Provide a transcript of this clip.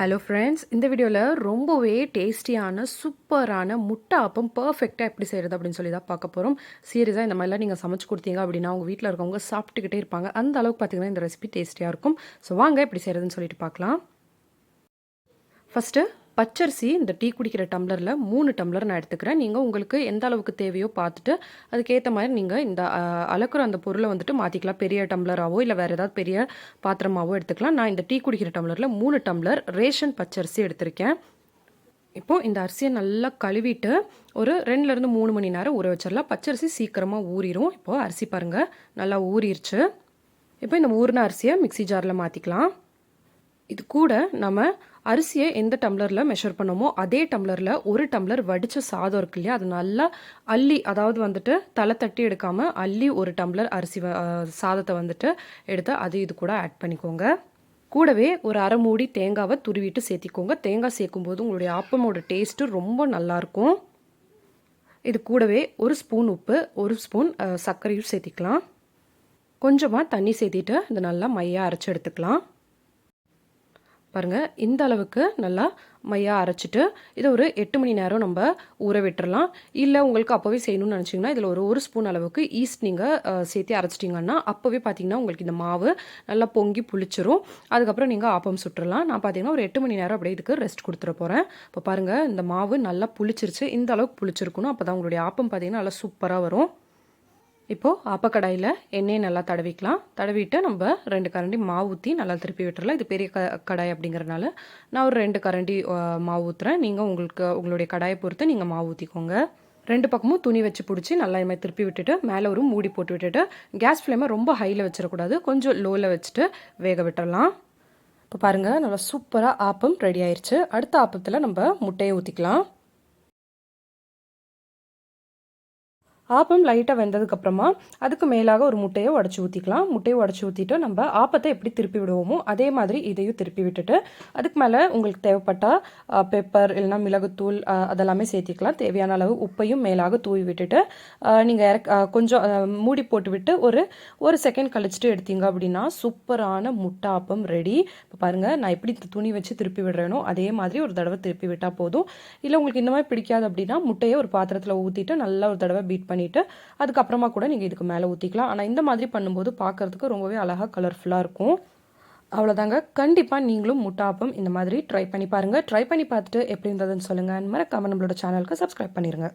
Hello friends இந்த வீடியோவில் ரொம்பவே டேஸ்டியான சூப்பரான முட்டை அப்பம் பர்ஃபெக்டாக எப்படி செய்கிறது அப்படின்னு சொல்லி தான் பார்க்க போகிறோம் சீரியஸாக இந்த மாதிரிலாம் நீங்கள் சமைச்சு கொடுத்தீங்க அப்படின்னா உங்கள் வீட்டில் இருக்கவங்க சாப்பிட்டுக்கிட்டே இருப்பாங்க. அந்த அளவுக்கு பார்த்திங்கன்னா இந்த ரெசிபி டேஸ்டியாக இருக்கும். ஸோ வாங்க எப்படி செய்கிறதுன்னு சொல்லிட்டு பார்க்கலாம். ஃபஸ்ட்டு பச்சரிசி இந்த டீ குடிக்கிற டம்ளரில் மூணு டம்ளர் நான் எடுத்துக்கிறேன். நீங்கள் உங்களுக்கு எந்த அளவுக்கு தேவையோ பார்த்துட்டு அதுக்கேற்ற மாதிரி நீங்கள் இந்த அஹ், அளக்குற அந்த பொருளை வந்துட்டு மாற்றிக்கலாம் பெரிய டம்ளராகவோ இல்லை வேறு ஏதாவது பெரிய பாத்திரமாகவோ எடுத்துக்கலாம். நான் இந்த டீ குடிக்கிற டம்ளரில் மூணு டம்ளர் ரேஷன் பச்சரிசி எடுத்திருக்கேன். இப்போது இந்த அரிசியை நல்லா கழுவிட்டு ஒரு ரெண்டுலேருந்து மூணு மணி நேரம் ஊற வச்சிடலாம். பச்சரிசி சீக்கிரமாக ஊறிடும் இப்போது அரிசி பாருங்கள் நல்லா ஊறிடுச்சு இப்போ இந்த ஊறின அரிசியை மிக்ஸி ஜாரில் மாற்றிக்கலாம் இது கூட நம்ம அரிசியை எந்த டம்ளரில் மெஷர் பண்ணோமோ அதே டம்ளரில் ஒரு டம்ளர் வடித்த சாதம் இருக்கு இல்லையா? அது நல்லா அள்ளி அதாவது வந்துட்டு தலை தட்டி எடுக்காமல் அள்ளி ஒரு டம்ளர் அரிசி வ- சாதத்தை வந்துட்டு எடுத்து அது இது கூட ஆட் பண்ணிக்கோங்க. கூடவே ஒரு அரை மூடி தேங்காவை துருவிட்டு சேர்த்திக்கோங்க. தேங்காய் சேர்க்கும்போது உங்களுடைய ஆப்பமோட டேஸ்ட்டு ரொம்ப நல்லாயிருக்கும் இது கூடவே ஒரு ஸ்பூன் உப்பு ஒரு ஸ்பூன் சர்க்கரையும் சேர்த்திக்கலாம். கொஞ்சமாக தண்ணி சேர்த்திட்டு இது நல்லா மையாக அரைச்சி எடுத்துக்கலாம். பாருங்கள் இந்த அளவுக்கு நல்லா மையாக அரைச்சிட்டு இதை ஒரு எட்டு மணி நேரம் நம்ம ஊற விட்டுறலாம். இல்லை உங்களுக்கு அப்போவே செய்யணும்னு நினச்சிங்கன்னா இதில் ஒரு ஒரு ஸ்பூன் அளவுக்கு ஈஸ்ட் நீங்கள் சேர்த்து அரைச்சிட்டிங்கன்னா அப்போவே பார்த்தீங்கன்னா உங்களுக்கு இந்த மாவு நல்லா பொங்கி புளிச்சிரும். அதுக்கப்புறம் நீங்கள் ஆப்பம் சுட்டுறலாம். நான் பார்த்தீங்கன்னா ஒரு எட்டு மணி நேரம் அப்படியே இதுக்கு ரெஸ்ட் கொடுத்துட போகிறேன் இப்போ பாருங்கள் இந்த மாவு நல்லா புளிச்சிருச்சு. இந்த அளவுக்கு புளிச்சிருக்கணும். அப்போ தான் உங்களுடைய ஆப்பம் பார்த்தீங்கன்னா நல்லா சூப்பராக வரும். இப்போது ஆப்பக்கடாயில் எண்ணெயை நல்லா தடவிக்கலாம். தடவிட்டு நம்ம ரெண்டு கரண்டி மாவு ஊற்றி நல்லா திருப்பி விட்டுறலாம். இது பெரிய க கடாய் அப்படிங்கிறனால நான் ஒரு ரெண்டு கரண்டி மாவு ஊற்றுறேன் நீங்கள் உங்களுக்கு உங்களுடைய கடாயை பொறுத்து நீங்கள் மாவு ஊற்றிக்கோங்க ரெண்டு பக்கமும் துணி வச்சு பிடிச்சி நல்லா இது மாதிரி திருப்பி விட்டுட்டு மேலே ஒரு மூடி போட்டு விட்டுட்டு கேஸ் ஃப்ளேமை ரொம்ப ஹையில் வச்சிடக்கூடாது. கொஞ்சம் லோவில் வச்சுட்டு வேக விட்டுறலாம். இப்போ பாருங்கள் நல்லா சூப்பராக ஆப்பம் ரெடி ஆயிடுச்சு அடுத்த ஆப்பத்தில் நம்ம முட்டையை ஊற்றிக்கலாம் ஆப்பம் லைட்டாக வெந்ததுக்கப்புறமா அதுக்கு மேலாக ஒரு முட்டையை உடச்சி ஊற்றிக்கலாம் முட்டையை உடச்சி ஊற்றிட்டு நம்ம ஆப்பத்தை எப்படி திருப்பி விடுவோமோ அதே மாதிரி இதையும் திருப்பி விட்டுட்டு அதுக்கு மேலே உங்களுக்கு தேவைப்பட்டால் பெப்பர் இல்லைன்னா மிளகுத்தூள் அதெல்லாமே சேர்த்திக்கலாம். தேவையான அளவு உப்பையும் மேலாக தூவி விட்டுட்டு நீங்கள் இறக் கொஞ்சம் மூடி போட்டு விட்டு ஒரு ஒரு செகண்ட் கழிச்சிட்டு எடுத்தீங்க அப்படின்னா சூப்பரான முட்டை ஆப்பம் ரெடி இப்போ பாருங்கள் நான் எப்படி இந்த துணி வச்சு திருப்பி விடுறேனோ அதே மாதிரி ஒரு தடவை திருப்பி விட்டால் போதும். இல்லை உங்களுக்கு இந்த மாதிரி பிடிக்காது அப்படின்னா முட்டையை ஒரு பாத்திரத்தில் ஊற்றிட்டு நல்லா ஒரு தடவை பீட் பண்ணி பண்ணிவிட்டு அதுக்கப்புறமா கூட நீங்கள் இதுக்கு மேலே ஊற்றிக்கலாம் ஆனால் இந்த மாதிரி பண்ணும்போது பார்க்கறதுக்கு ரொம்பவே அழகாக கலர்ஃபுல்லாக இருக்கும். அவ்வளோதாங்க கண்டிப்பாக நீங்களும் முட்டாப்பம் இந்த மாதிரி ட்ரை பண்ணி பாருங்கள் ட்ரை பண்ணி பார்த்துட்டு எப்படி இருந்ததுன்னு சொல்லுங்கள் மறக்காமல் நம்மளோட சேனலுக்கு சப்ஸ்கிரைப் பண்ணிடுங்க